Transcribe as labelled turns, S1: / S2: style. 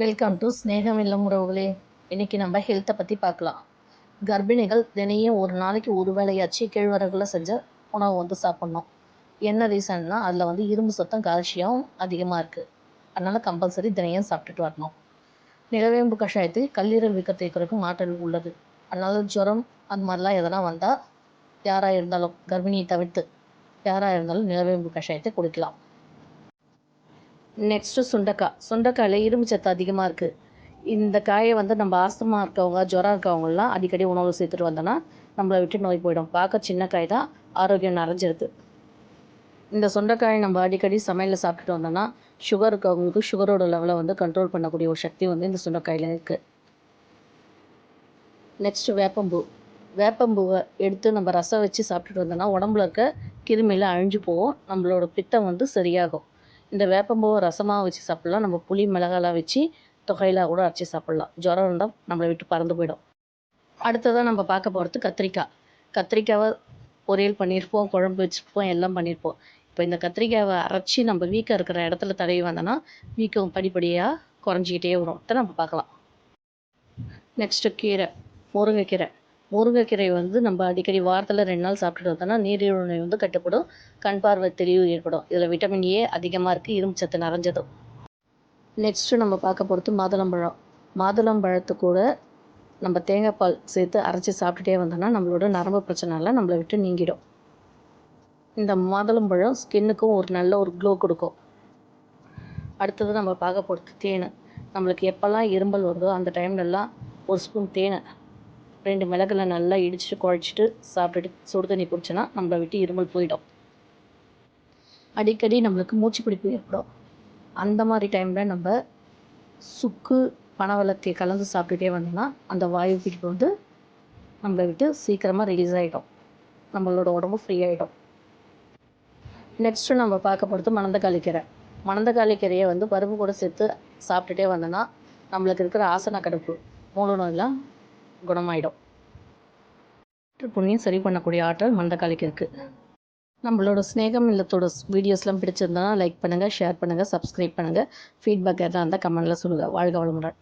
S1: Welcome to ஸ்நேகம் இல்லம் உறவுகளே இன்றைக்கி நம்ம ஹெல்த்தை பற்றி பார்க்கலாம். கர்ப்பிணிகள் தினையும் ஒரு நாளைக்கு ஒரு வேளையாச்சு கேழ்வரகுல செஞ்ச உணவு வந்து சாப்பிட்ணும். என்ன ரீசன்னா அதில் வந்து இரும்பு சத்தம் கால்சியம் அதிகமாக இருக்குது அதனால் கம்பல்சரி தினையும் சாப்பிட்டுட்டு வரணும். நிலவேம்பு கஷாயத்து கல்லீரல் வீக்கத்தை குறைக்கும் ஆற்றல் உள்ளது. அதனால் ஜுரம் அந்த மாதிரிலாம் எதனா வந்தால் யாராக இருந்தாலும் கர்ப்பிணியை தவிர்த்து யாராக இருந்தாலும் நிலவேம்பு கஷாயத்தை குடிக்கலாம். நெக்ஸ்ட்டு சுண்டைக்காய் சுண்டைக்காயில் இரும்பு சத்து அதிகமாக இருக்குது இந்த காயை வந்து நம்ம ஆஸ்துமா இருக்கவங்க ஜுரம் இருக்கவங்கலாம் அடிக்கடி உணவு சேர்த்துட்டு வந்தோன்னா நம்மளை விட்டு நோய் போயிடும். பார்க்க சின்ன காய் தான். ஆரோக்கியம் நிறைஞ்சிருது இந்த சுண்டைக்காயை நம்ம அடிக்கடி சமையலில் சாப்பிட்டுட்டு வந்தோன்னா சுகர் இருக்கவங்களுக்கு சுகரோட லெவலை வந்து கண்ட்ரோல் பண்ணக்கூடிய ஒரு சக்தி வந்து இந்த சுண்டைக்காயில் இருக்குது நெக்ஸ்ட்டு வேப்பம்பூ. வேப்பம்பூவை எடுத்து நம்ம ரசம் வச்சு சாப்பிட்டுட்டு வந்தோன்னா உடம்புல இருக்க கிருமியில் அழிஞ்சு போகும். நம்மளோட பித்தம் வந்து சரியாகும். இந்த வேப்பம்பூவை ரசமாக வச்சு சாப்பிட்லாம். நம்ம புளி மிளகாலாம் வச்சு தொகையிலாக கூட அரைச்சி சாப்பிட்லாம். ஜுரம் இருந்தால் நம்மளை விட்டு பறந்து போயிடும். அடுத்ததாக நம்ம பார்க்க போகிறது கத்திரிக்காய். கத்திரிக்காவை பொரியல் பண்ணியிருப்போம் குழம்பு வச்சுருப்போம் எல்லாம் பண்ணியிருப்போம். இப்போ இந்த கத்திரிக்காவை அரைச்சி நம்ம வீக்கம் இருக்கிற இடத்துல தடவி வந்தோன்னா வீக்கம் படிப்படியாக குறைஞ்சிக்கிட்டே வரும். அதை நம்ம பார்க்கலாம். நெக்ஸ்ட்டு கீரை முருங்கைக்கீரை. முருங்கைக்கீரை வந்து நம்ம அடிக்கடி வாரத்தில் ரெண்டு நாள் சாப்பிட்டுட்டு வந்தோம்னா நீரிழிவு நோய் வந்து கட்டுப்படும் கண் பார்வை தெளிவு ஏற்படும். இதில் விட்டமின் ஏ அதிகமாக இருக்குது இரும்பு சத்து நிறைஞ்சதும். நெக்ஸ்ட்டு நம்ம பார்க்க போகிறது மாதுளம்பழம். மாதுளம்பழத்து கூட நம்ம தேங்காய் பால் சேர்த்து அரைச்சி சாப்பிட்டுட்டே வந்தோம்னா நம்மளோட நரம்பு பிரச்சனைலாம் நம்மளை விட்டு நீங்கிடும். இந்த மாதுளம்பழம் ஸ்கின்னுக்கும் ஒரு நல்ல ஒரு க்ளோ கொடுக்கும். அடுத்தது நம்ம பார்க்க போகிறது தேன். நம்மளுக்கு எப்போல்லாம் இரும்பல் வருதோ அந்த டைம்லலாம் ஒரு ஸ்பூன் தேனை ரெண்டு மிளகுல நல்லா இடிச்சு குழச்சிட்டு சாப்பிட்டுட்டு சுடு தண்ணி குடிச்சோன்னா நம்மளை விட்டு இருமல் போயிடும். அடிக்கடி நம்மளுக்கு மூச்சு பிடிப்பு ஏற்படும். அந்த மாதிரி டைமில் நம்ம சுக்கு பனவளத்தை கலந்து சாப்பிட்டுட்டே வந்தோம்னா அந்த வாயு பிடிப்பு வந்து நம்மளை விட்டு சீக்கிரமாக ரிலீஸ் ஆகிடும் நம்மளோட உடம்பு ஃப்ரீ ஆகிடும் நெக்ஸ்ட்டு நம்ம பார்க்க போகிறது மணந்தக்காளி கீரை. மணந்தக்காளி கீரையை வந்து பருப்பு கூட சேர்த்து சாப்பிட்டுட்டே வந்தோன்னா நம்மளுக்கு இருக்கிற ஆசன கடுப்பு மூணு நோயெலாம் குணமாயிடும். புண்ணியம் சரி பண்ணக்கூடிய ஆற்றல் மண்டக்காளிக்கு இருக்குது நம்மளோட ஸ்நேகம் இல்லத்தோட வீடியோஸ்லாம் பிடிச்சிருந்தா லைக் பண்ணுங்கள் ஷேர் பண்ணுங்கள் சப்ஸ்கிரைப் பண்ணுங்கள் ஃபீட்பேக் எதாக இருந்தால் கமெண்டில் சொல்லுங்கள் வாழ்க வளமுடன்.